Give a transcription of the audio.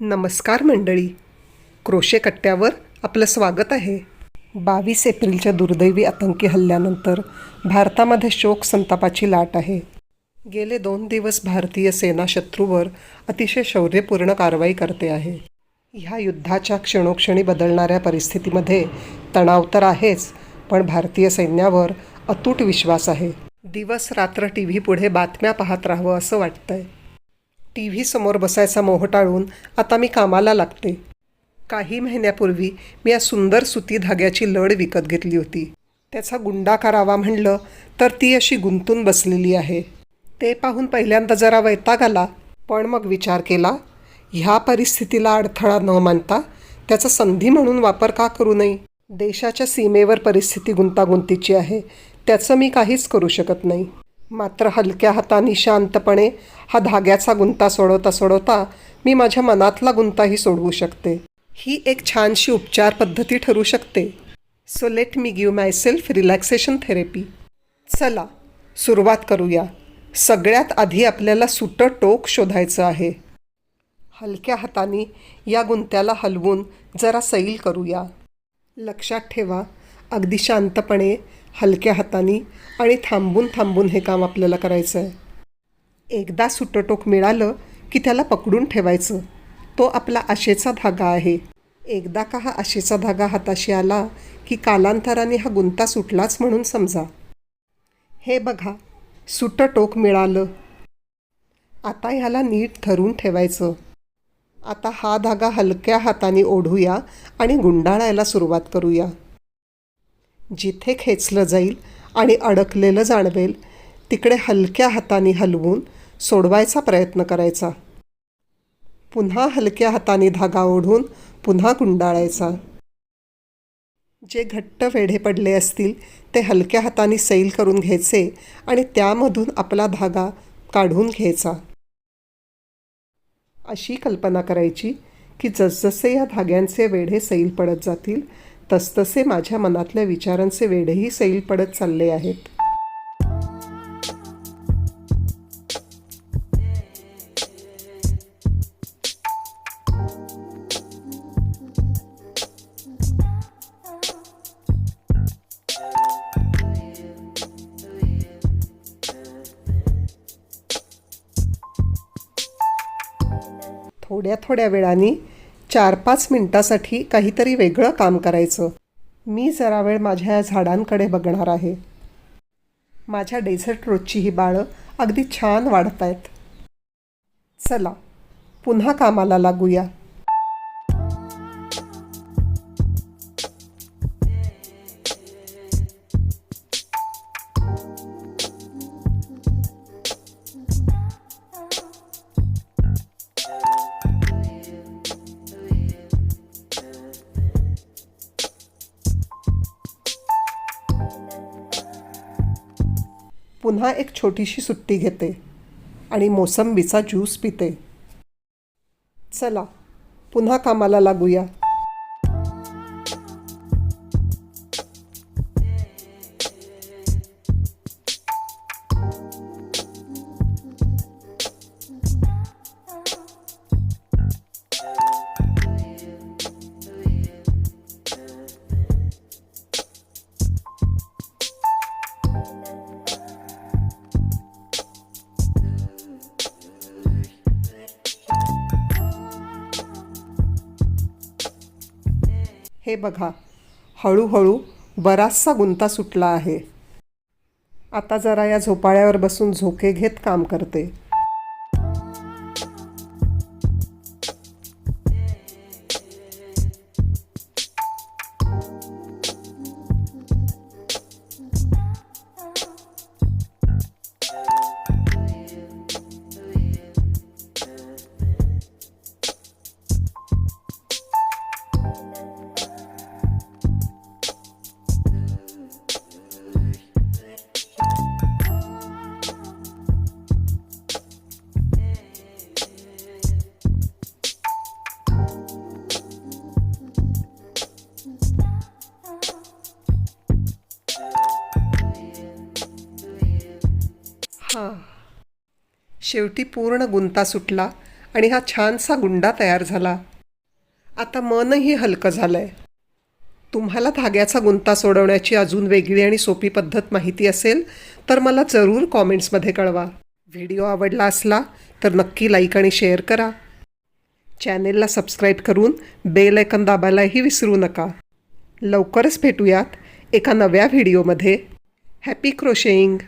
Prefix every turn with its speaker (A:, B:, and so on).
A: नमस्कार मंडळी. क्रोशे कट्ट्यावर आपलं स्वागत आहे. बावीस एप्रिलच्या दुर्दैवी आतंकी हल्ल्यानंतर भारतामध्ये शोक संतापाची लाट आहे. गेले दोन दिवस भारतीय सेना शत्रूवर अतिशय शौर्यपूर्ण कारवाई करते आहे. ह्या युद्धाच्या क्षणोक्षणी बदलणाऱ्या परिस्थितीमध्ये तणाव तर आहेच पण भारतीय सैन्यावर अतूट विश्वास आहे. दिवस रात्र टी व्ही पुढे बातम्या पाहत राहावं असं वाटतंय. टी व्ही समोर बसायचा मोह टाळून आता मी कामाला लागते. काही महिन्यापूर्वी मी या सुंदर सुती धाग्याची लढ विकत घेतली होती. त्याचा गुंडा करावा म्हणलं तर ती अशी गुंतून बसलेली आहे. ते पाहून पहिल्यांदा जरा वैताग आला पण मग विचार केला ह्या परिस्थितीला अडथळा न मानता त्याचा संधी म्हणून वापर का करू नये? देशाच्या सीमेवर परिस्थिती गुंतागुंतीची आहे त्याचं मी काहीच करू शकत नाही. मात्र हलक्या हाताने शांतपणे हा धाग्याचा गुंता सोडवता सोडवता मी माझ्या मनातला गुंताही सोडवू शकते. ही एक छानशी उपचार पद्धती ठरू शकते. So let me give myself relaxation therapy चला सुरुवात करूया. सगळ्यात आधी आपल्याला सुटं टोक शोधायचं आहे. हलक्या हाताने या गुंत्याला हलवून जरा सैल करूया. लक्षात ठेवा अगदी शांतपणे हलक्या हाताने आणि थांबून थांबून हे काम आपल्याला करायचं आहे एकदा सुटटोक मिळालं की त्याला पकडून ठेवायचं. तो आपला आशेचा धागा आहे. एकदा का हा आशेचा धागा हाताशी आला की कालांतराने हा गुंता सुटलाच म्हणून समजा. हे बघा सुटटोक मिळालं. आता ह्याला नीट धरून ठेवायचं. आता हा धागा हलक्या हाताने ओढूया आणि गुंडाळायला सुरुवात करूया. जिथे खेचलं जाईल आणि अडकलेलं जाणवेल तिकडे हलक्या हाताने हलवून सोडवायचा प्रयत्न करायचा. पुन्हा हलक्या हाताने धागा ओढून पुन्हा गुंडाळायचा. जे घट्ट वेढे पडले असतील ते हलक्या हाताने सैल करून घ्यायचे आणि त्यामधून आपला धागा काढून घ्यायचा. अशी कल्पना करायची की जसजसे या धाग्यांचे वेढे सैल पडत जातील तसतसे माझ्या मनातल्या विचारांचे वेढही सैल पडत चालले आहेत. थोड्या थोड्या वेळाने चार पाच मिनटासाठी काहीतरी वेगळं काम करायचं. मी जरा वेळ माझ्या या झाडांकडे बघणार आहे. माझ्या डेझर्ट रोजची ही बाळं अगदी छान वाढत आहेत चला पुन्हा कामाला लागूया. पुन्हा एक छोटीशी सुट्टी घेते आणि मोसंबीचा ज्यूस पिते. चला पुन्हा कामाला लागूया. हे बघा. हळूहळू बराचसा गुंता सुटला आहे. आता जरा या झोपाळ्यावर बसून झोके घेत काम करते. हां. शेवटी पूर्ण गुंता सुटला आणि हा छानसा गुंडा तयार झाला. आता मनही हलकं झालं आहे तुम्हाला धाग्याचा गुंता सोडवण्याची अजून वेगळी आणि सोपी पद्धत माहिती असेल तर मला जरूर कॉमेंट्समध्ये कळवा. व्हिडिओ आवडला असला तर नक्की लाईक आणि शेअर करा. चॅनेलला सबस्क्राईब करून बेल ऐकन दाबायलाही विसरू नका. लवकरच भेटूयात एका नव्या व्हिडिओमध्ये. हॅपी क्रोशेईंग